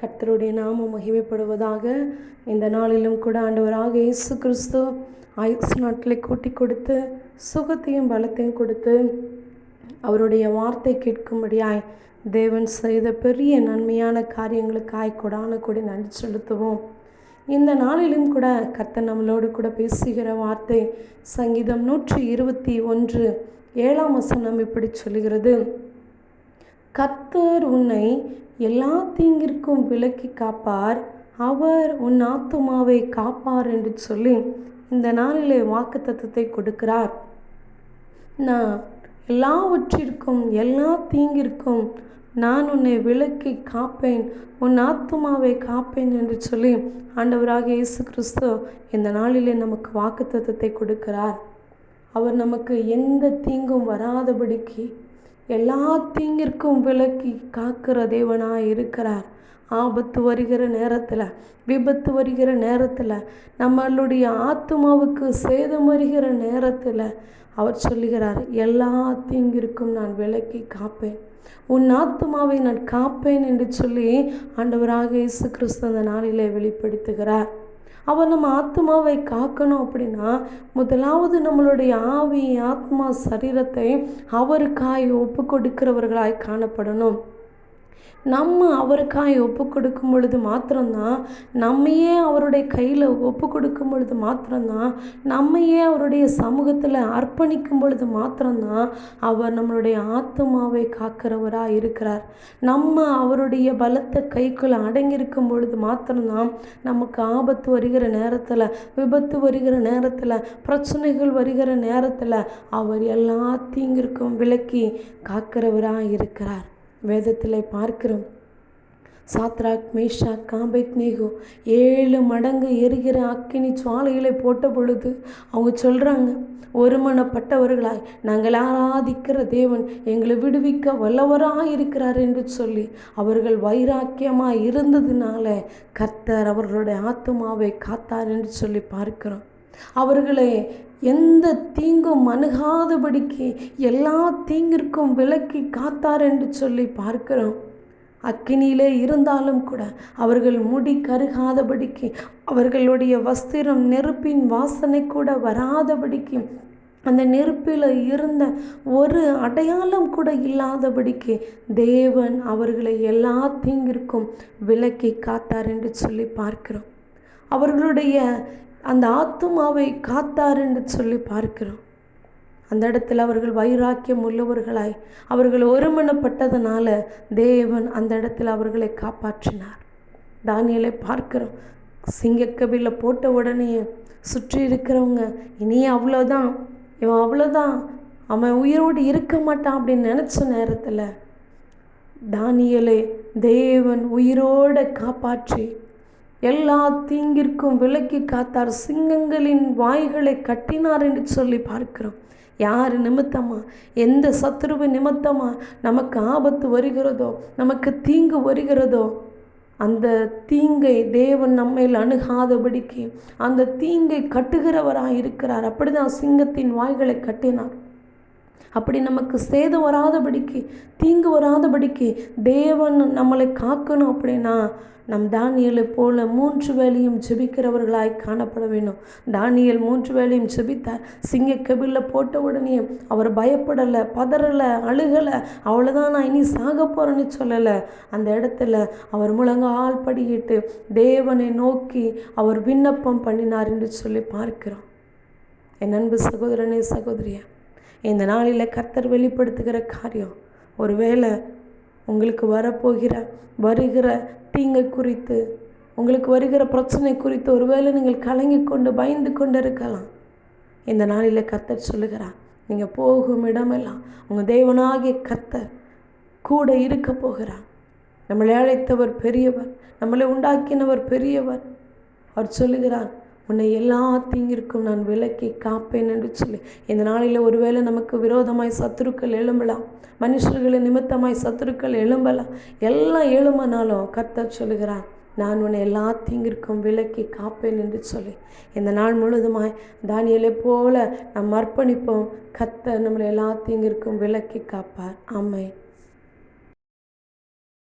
கர்த்தருடைய நாமம் மகிமைப்படுவதாக இந்த நாளிலும் கூட ஆண்டவராக இயேசு கிறிஸ்து ஆயுசு நாட்களை கூட்டி கொடுத்து சுகத்தையும் பலத்தையும் கொடுத்து அவருடைய வார்த்தை கேட்கும்படியாய் தேவன் செய்த பெரிய நன்மையான காரியங்களுக்காய் கொடான கூட நன்றி செலுத்துவோம். இந்த நாளிலும் கூட கர்த்தர் நம்மளோடு கூட பேசுகிற வார்த்தை சங்கீதம் நூற்றி இருபத்தி ஒன்று ஏழாம் வசனம் இப்படி சொல்லுகிறது. கத்தர் உன்னை எல்லா தீங்கிற்கும் விலக்கி காப்பார். அவர் உன் ஆத்துமாவை காப்பார் என்று சொல்லி இந்த நாளிலே வாக்கு தத்துவத்தை கொடுக்கிறார். நான் எல்லாவற்றிற்கும் எல்லா தீங்கிற்கும் நான் உன்னை விலக்கி காப்பேன். உன் ஆத்துமாவை காப்பேன் என்று சொல்லி ஆண்டவராக இயேசு கிறிஸ்து இந்த நாளிலே நமக்கு வாக்கு தத்துவத்தை கொடுக்கிறார். அவர் நமக்கு எந்த தீங்கும் வராதபடிக்கு எல்லா தீங்கிற்கும் விலக்கி காக்கிற தேவனாக இருக்கிறார். ஆபத்து வருகிற நேரத்தில் விபத்து வருகிற நேரத்தில் நம்மளுடைய ஆத்மாவுக்கு சேதம் வருகிற நேரத்தில் அவர் சொல்லுகிறார் எல்லா தீங்கிற்கும் நான் விலக்கி காப்பேன். உன் ஆத்மாவை நான் காப்பேன் என்று சொல்லி ஆண்டவராக இயேசு கிறிஸ்து அந்த நாளிலே வெளிப்படுத்துகிறார். அவர் நம்ம ஆத்மாவை காக்கணும் அப்படின்னா முதலாவது நம்மளுடைய ஆவி ஆத்மா சரீரத்தை அவருக்காய் ஒப்பு கொடுக்கிறவர்களாய் காணப்படணும். நம்ம அவருக்காய் ஒப்பு கொடுக்கும் பொழுது மாத்திரம்தான் நம்மையே அவருடைய கையில் ஒப்பு கொடுக்கும் பொழுது மாத்திரம்தான் நம்மையே அவருடைய சமூகத்தில் அர்ப்பணிக்கும் பொழுது மாத்திரம்தான் அவர் நம்மளுடைய ஆத்மாவை காக்கிறவராக இருக்கிறார். நம்ம அவருடைய பலத்த கைக்குள்ள அடங்கியிருக்கும் பொழுது மாத்திரம்தான் நமக்கு ஆபத்து வருகிற நேரத்தில் விபத்து வருகிற நேரத்தில் பிரச்சனைகள் வருகிற நேரத்தில் அவர் எல்லா தீங்கிற்கும் விலக்கி காக்கிறவராக இருக்கிறார். வேதத்தில் பார்க்கிறோம். சாத்ராக் மேஷா காபேத் நேகோ ஏழு மடங்கு எரிகிற அக்கினி சுவாலைகளை போட்ட பொழுது அவங்க சொல்கிறாங்க ஒருமனப்பட்டவர்களாய் நாங்கள் ஆராதிக்கிற தேவன் எங்களை விடுவிக்க வல்லவராக இருக்கிறார் என்று சொல்லி அவர்கள் வைராக்கியமாக இருந்ததுனால கர்த்தர் அவர்களுடைய ஆத்மாவை காத்தார் என்று சொல்லி பார்க்கிறோம். அவர்களை எந்த தீங்கும் அணுகாதபடிக்கு எல்லா தீங்கிற்கும் விலக்கி காத்தார் என்று சொல்லி பார்க்கிறோம். அக்கினியிலே இருந்தாலும் கூட அவர்கள் முடி கருகாதபடிக்கு அவர்களுடைய வஸ்திரம் நெருப்பின் வாசனை கூட வராதபடிக்கு அந்த நெருப்பில் இருந்த ஒரு அடையாளம் கூட இல்லாதபடிக்கு தேவன் அவர்களை எல்லா தீங்கிற்கும் விலக்கி காத்தார் என்று சொல்லி பார்க்கிறோம். அவர்களுடைய அந்த ஆத்துமாவை காத்தார் என்று சொல்லி பார்க்கிறோம். அந்த இடத்துல அவர்கள் வைராக்கியம் உள்ளவர்களாய் அவர்கள் ஒருமனப்பட்டதுனால தேவன் அந்த இடத்துல அவர்களை காப்பாற்றினார். தானியலை பார்க்கிறோம். சிங்கக்கபில போட்ட உடனே சுற்றி இருக்கிறவங்க இனி அவ்வளோதான் இவன் அவ்வளோதான் அவன் உயிரோடு இருக்க மாட்டான் அப்படின்னு நினச்ச நேரத்தில் தானியலை தேவன் உயிரோடு காப்பாற்றி எல்லா தீங்கிற்கும் விலக்கி காத்தார் சிங்கங்களின் வாய்களை கட்டினார் என்று சொல்லி பார்க்கிறோம். யார் நிமித்தமா? எந்த சத்துருவு நிமித்தமா நமக்கு ஆபத்து வருகிறதோ நமக்கு தீங்கு வருகிறதோ அந்த தீங்கை தேவன் நம்மையில் அணுகாதபடிக்கு அந்த தீங்கை கட்டுகிறவராக இருக்கிறார் அப்படிதான் சிங்கத்தின் வாய்களை கட்டினார். அப்படி நமக்கு சேதம் வராதபடிக்கு தீங்கு வராதபடிக்கு தேவன் நம்மளை காக்கணும் அப்படின்னா நம் தானியலை போல மூன்று வேலையும் ஜெபிக்கிறவர்களாய் காணப்பட வேண்டும். தானியல் மூன்று வேலையும் ஜெபித்தார். சிங்க கபிலில் போட்ட உடனே அவர் பயப்படலை பதறலை அழுகலை. அவ்வளோதான் நான் இனி சாக போகிறேன்னு சொல்லலை. அந்த இடத்துல அவர் முழங்கால் படியிட்டு தேவனை நோக்கி அவர் விண்ணப்பம் பண்ணினார் என்று சொல்லி பார்க்கிறோம். என் அன்பு சகோதரனே சகோதரியா இந்த நாளில் கர்த்தர் வெளிப்படுத்துகிற காரியம் ஒருவேளை உங்களுக்கு வரப்போகிற வருகிற தீங்கை குறித்து உங்களுக்கு வருகிற பிரச்சனை குறித்து ஒருவேளை நீங்கள் கலங்கி கொண்டு பயந்து கொண்டு இருக்கலாம் இந்த நாளில் கர்த்தர் சொல்லுகிறார் நீங்கள் போகும் இடமெல்லாம் உங்கள் தேவனாகிய கர்த்தர் கூட இருக்க போகிறார். நம்மளை அழைத்தவர் பெரியவர் நம்மளை உண்டாக்கினவர் பெரியவர். அவர் சொல்லுகிறார் உன்னை எல்லா தீங்கிற்கும் நான் விலக்கி காப்பேன் என்று சொல்லி. இந்த நாளில் ஒருவேளை நமக்கு விரோதமாய் சத்துருக்கள் எழும்பலாம். மனுஷர்களின் நிமித்தமாய் சத்துருக்கள் எழும்பலாம். எல்லாம் எழும்பினாலும் கத்த சொல்லுகிறான் நான் உன்னை எல்லா தீங்கிற்கும் விலக்கி காப்பேன் என்று சொல்லி. இந்த நாள் முழுதுமாய் தானியலை போல நாம் அர்ப்பணிப்போம். கத்த நம்மளை எல்லா தீங்கிற்கும் விலக்கி காப்பார். ஆமை